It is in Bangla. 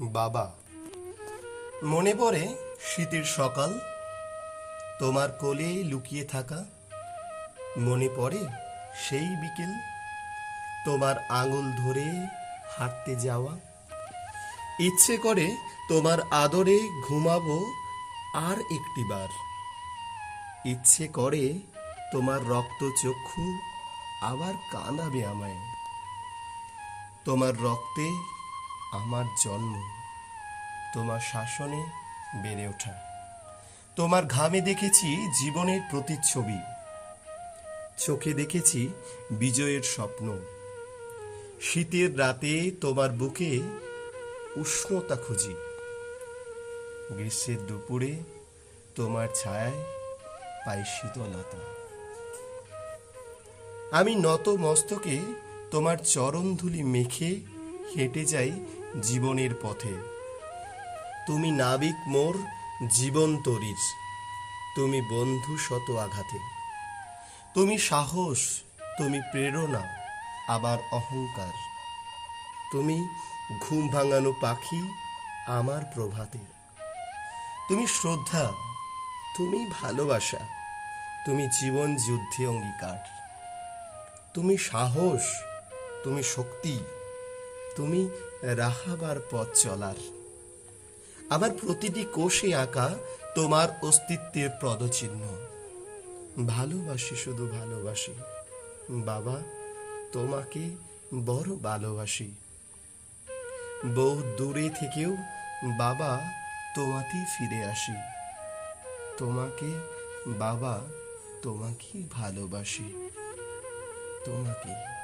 বাবা, মনে পড়ে শীতের সকাল? তোমার কোলে লুকিয়ে থাকা? মনে পড়ে সেই বিকেল? তোমার আঙুল ধরে হাঁটতে যাওয়া? ইচ্ছে করে তোমার আদরে ঘুমাবো আর একটিবার ইচ্ছে করে তোমার রক্ত চক্ষু আবার কাঁদাবে আমায়। তোমার রক্তে আমার জন্ম, তোমার শাসনে বেড়ে ওঠা। তোমার ঘামে দেখেছি জীবনের প্রতিচ্ছবি। চোখে দেখেছি বিজয়ের স্বপ্ন। শীতের রাতে তোমার বুকে উষ্ণতা খুঁজি। গ্রীষ্মের দুপুরে তোমার ছায়ায় পাই শীতলতা। আমি নত মস্তকে তোমার চরণধুলি মেখে হেঁটে যাই জীবনের পথে। তুমি নাবিক মোর জীবন তরির তুমি বন্ধু শত আঘাতে। তুমি সাহস, তুমি প্রেরণা, আবার অহংকার। তুমি ঘুম ভাঙানো পাখি, আমার প্রভাতে। তুমি শ্রদ্ধা, তুমি ভালোবাসা। তুমি জীবন যুদ্ধে অঙ্গীকার। তুমি সাহস, তুমি শক্তি। তুমি রাহাবার পথ চলার। আমার প্রতিটি কোষে আঁকা তোমার অস্তিত্বের পদচিহ্ন। ভালোবাসি শুধু ভালোবাসি। বাবা, তোমাকে বড় ভালোবাসি। বহু দূরে থেকেও বাবা তোমাতেই ফিরে আসি। তোমাকে, বাবা তোমাকে ভালোবাসি। তোমাকে।